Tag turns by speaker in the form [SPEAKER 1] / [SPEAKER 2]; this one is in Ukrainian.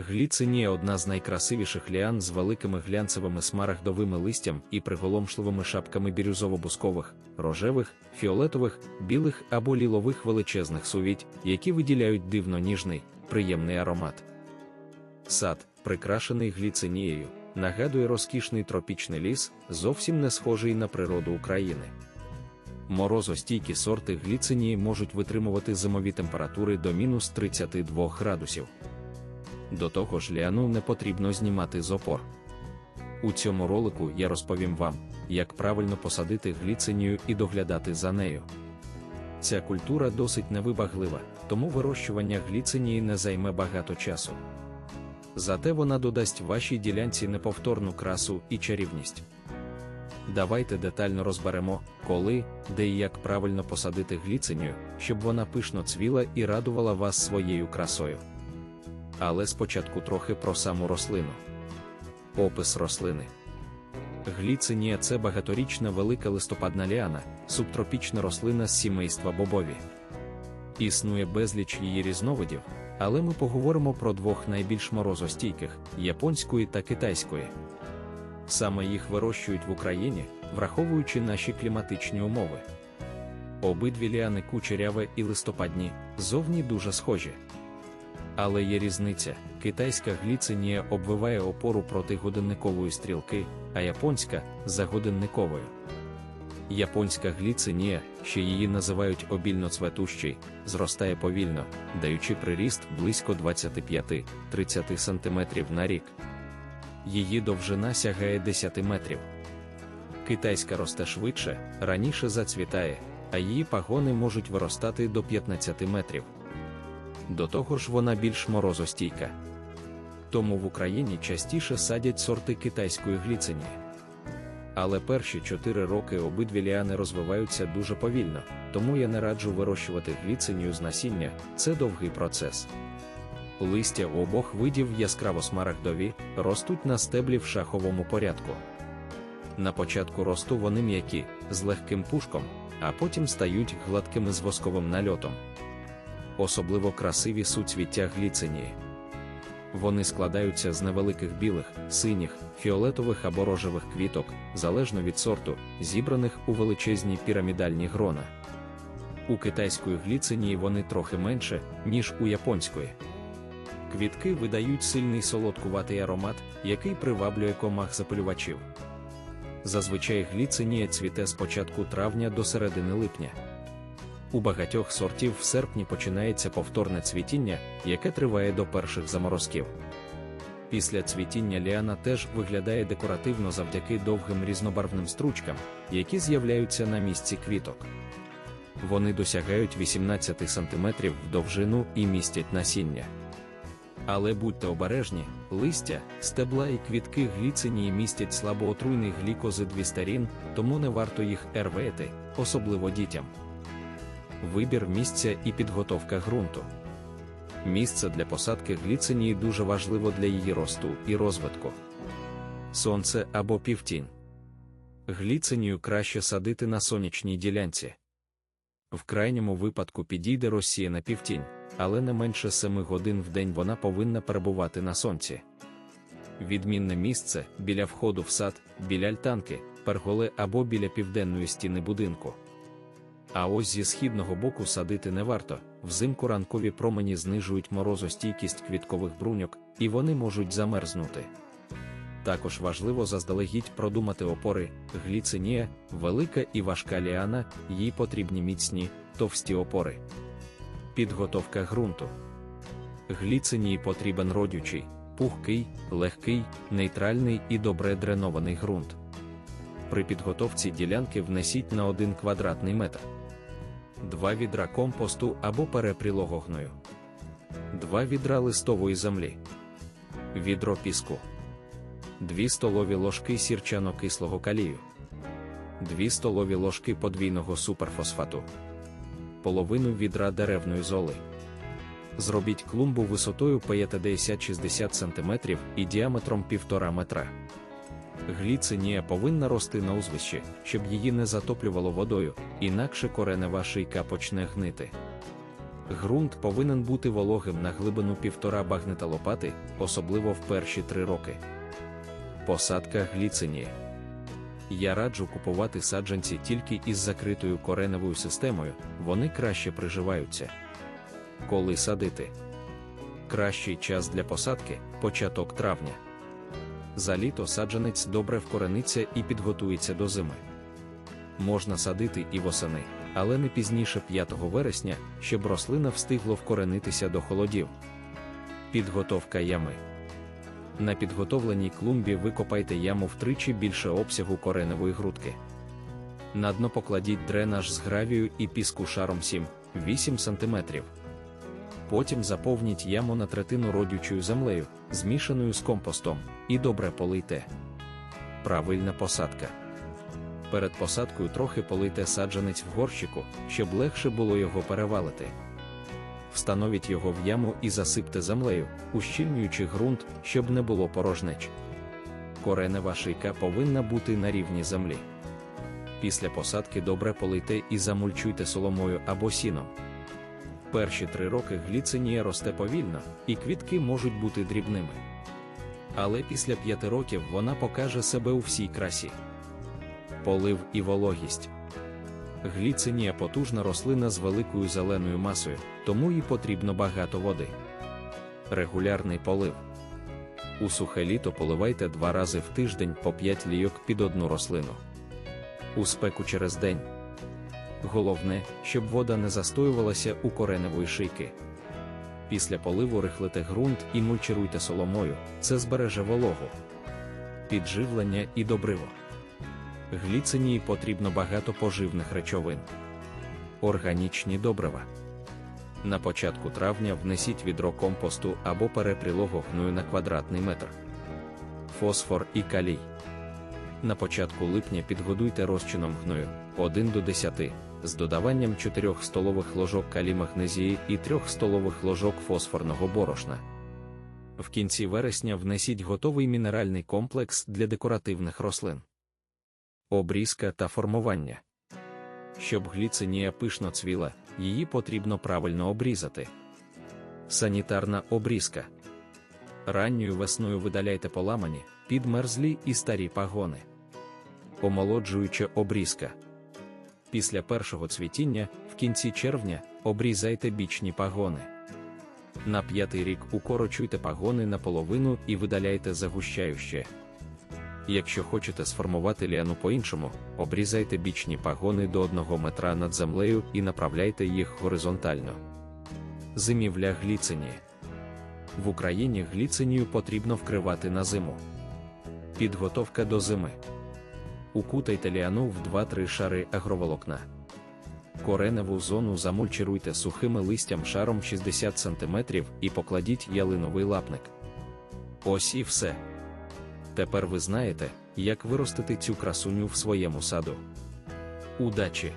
[SPEAKER 1] Гліцинія одна з найкрасивіших ліан з великими глянцевими смарагдовими листям і приголомшливими шапками бірюзово-бускових, рожевих, фіолетових, білих або лілових величезних сувіть, які виділяють дивно ніжний, приємний аромат. Сад, прикрашений гліцинією, нагадує розкішний тропічний ліс, зовсім не схожий на природу України. Морозостійкі сорти гліцинії можуть витримувати зимові температури до мінус 32 градусів. До того ж, ліану не потрібно знімати з опор. У цьому ролику я розповім вам, як правильно посадити гліцинію і доглядати за нею. Ця культура досить невибаглива, тому вирощування гліцинії не займе багато часу. Зате вона додасть вашій ділянці неповторну красу і чарівність. Давайте детально розберемо, коли, де і як правильно посадити гліцинію, щоб вона пишно цвіла і радувала вас своєю красою. Але спочатку трохи про саму рослину. Опис рослини. Гліцинія це багаторічна велика листопадна ліана, субтропічна рослина з сімейства бобові. Існує безліч її різновидів, але ми поговоримо про двох найбільш морозостійких японської та китайської. Саме їх вирощують в Україні, враховуючи наші кліматичні умови. Обидві ліани кучеряве і листопадні, зовні дуже схожі. Але є різниця: китайська гліцинія обвиває опору проти годинникової стрілки, а японська за годинниковою. Японська гліцинія, ще її називають обільно цветущий, зростає повільно, даючи приріст близько 25-30 см на рік. Її довжина сягає 10 метрів. Китайська росте швидше, раніше зацвітає, а її пагони можуть виростати до 15 метрів. До того ж, вона більш морозостійка. Тому в Україні частіше садять сорти китайської гліцинії. Але перші 4 роки обидві ліани розвиваються дуже повільно, тому я не раджу вирощувати гліцинію з насіння, це довгий процес. Листя у обох видів яскраво смарагдові, ростуть на стеблі в шаховому порядку. На початку росту вони м'які, з легким пушком, а потім стають гладкими з восковим нальотом. Особливо красиві суцвіття гліцинії. Вони складаються з невеликих білих, синіх, фіолетових або рожевих квіток, залежно від сорту, зібраних у величезні пірамідальні грона. У китайської гліцинії вони трохи менше, ніж у японської. Квітки видають сильний солодкуватий аромат, який приваблює комах запилювачів. Зазвичай гліцинія цвіте з початку травня до середини липня. У багатьох сортів в серпні починається повторне цвітіння, яке триває до перших заморозків. Після цвітіння ліана теж виглядає декоративно завдяки довгим різнобарвним стручкам, які з'являються на місці квіток. Вони досягають 18 см в довжину і містять насіння. Але будьте обережні, листя, стебла і квітки гліцинії містять слабоотруйний глікозидвістарін, тому не варто їх ервети, особливо дітям. Вибір місця і підготовка ґрунту. Місце для посадки гліцинії дуже важливо для її росту і розвитку. Сонце або півтінь. Гліцинію краще садити на сонячній ділянці. В крайньому випадку підійде розсіяна півтінь, але не менше 7 годин в день вона повинна перебувати на сонці. Відмінне місце біля входу в сад, біля альтанки, перголи або біля південної стіни будинку. А ось зі східного боку садити не варто, взимку ранкові промені знижують морозостійкість квіткових бруньок, і вони можуть замерзнути. Також важливо заздалегідь продумати опори, гліцинія, велика і важка ліана, їй потрібні міцні, товсті опори. Підготовка ґрунту. Гліцинії потрібен родючий, пухкий, легкий, нейтральний і добре дренований ґрунт. При підготовці ділянки внесіть на 1 квадратний метр. 2 відра компосту або перепрілого гною. 2 відра листової землі. Відро піску. 2 столові ложки сірчано-кислого калію. 2 столові ложки подвійного суперфосфату. Половину відра деревної золи. Зробіть клумбу висотою 50-60 см і діаметром 1,5 метра. Гліцинія повинна рости на узвищі, щоб її не затоплювало водою, інакше коренева шийка почне гнити. Ґрунт повинен бути вологим на глибину півтора багнета лопати, особливо в перші три роки. Посадка гліцинії. Я раджу купувати саджанці тільки із закритою кореневою системою, вони краще приживаються. Коли садити? Кращий час для посадки початок травня. За літо саджанець добре вкорениться і підготується до зими. Можна садити і восени, але не пізніше 5 вересня, щоб рослина встигла вкоренитися до холодів. Підготовка ями. На підготовленій клумбі викопайте яму втричі більше обсягу кореневої грудки. На дно покладіть дренаж з гравію і піску шаром 7-8 см. Потім заповніть яму на третину родючою землею, змішаною з компостом, і добре полийте. Правильна посадка. Перед посадкою трохи полийте саджанець в горщику, щоб легше було його перевалити. Встановіть його в яму і засипте землею, ущільнюючи ґрунт, щоб не було порожнеч. Коренева шийка повинна бути на рівні землі. Після посадки добре полийте і замульчуйте соломою або сіном. Перші три роки гліцинія росте повільно, і квітки можуть бути дрібними. Але після п'яти років вона покаже себе у всій красі. Полив і вологість. Гліцинія потужна рослина з великою зеленою масою, тому їй потрібно багато води. Регулярний полив. У сухе літо поливайте два рази в тиждень по 5 лійок під одну рослину. У спеку через день. Головне, щоб вода не застоювалася у кореневої шийки. Після поливу рихлите ґрунт і мульчируйте соломою, це збереже вологу. Підживлення і добриво. Гліцинії потрібно багато поживних речовин. Органічні добрива. На початку травня внесіть відро компосту або перепрілого гною на квадратний метр. Фосфор і калій. На початку липня підгодуйте розчином гною 1 до 10 з додаванням 4 столових ложок калій магнезії і 3 столових ложок фосфорного борошна. В кінці вересня внесіть готовий мінеральний комплекс для декоративних рослин. Обрізка та формування. Щоб гліцинія пишно цвіла, її потрібно правильно обрізати. Санітарна обрізка. Ранньою весною видаляйте поламані, підмерзлі і старі пагони. Омолоджуюча обрізка. Після першого цвітіння, в кінці червня, обрізайте бічні пагони. На п'ятий рік укорочуйте пагони наполовину і видаляйте загущающе. Якщо хочете сформувати ліану по-іншому, обрізайте бічні пагони до 1 метра над землею і направляйте їх горизонтально. Зимівля гліцинії. В Україні гліцинію потрібно вкривати на зиму. Підготовка до зими. Укутайте ліану в 2-3 шари агроволокна. Кореневу зону замульчируйте сухими листям шаром 60 см і покладіть ялиновий лапник. Ось і все. Тепер ви знаєте, як виростити цю красуню в своєму саду. Удачі!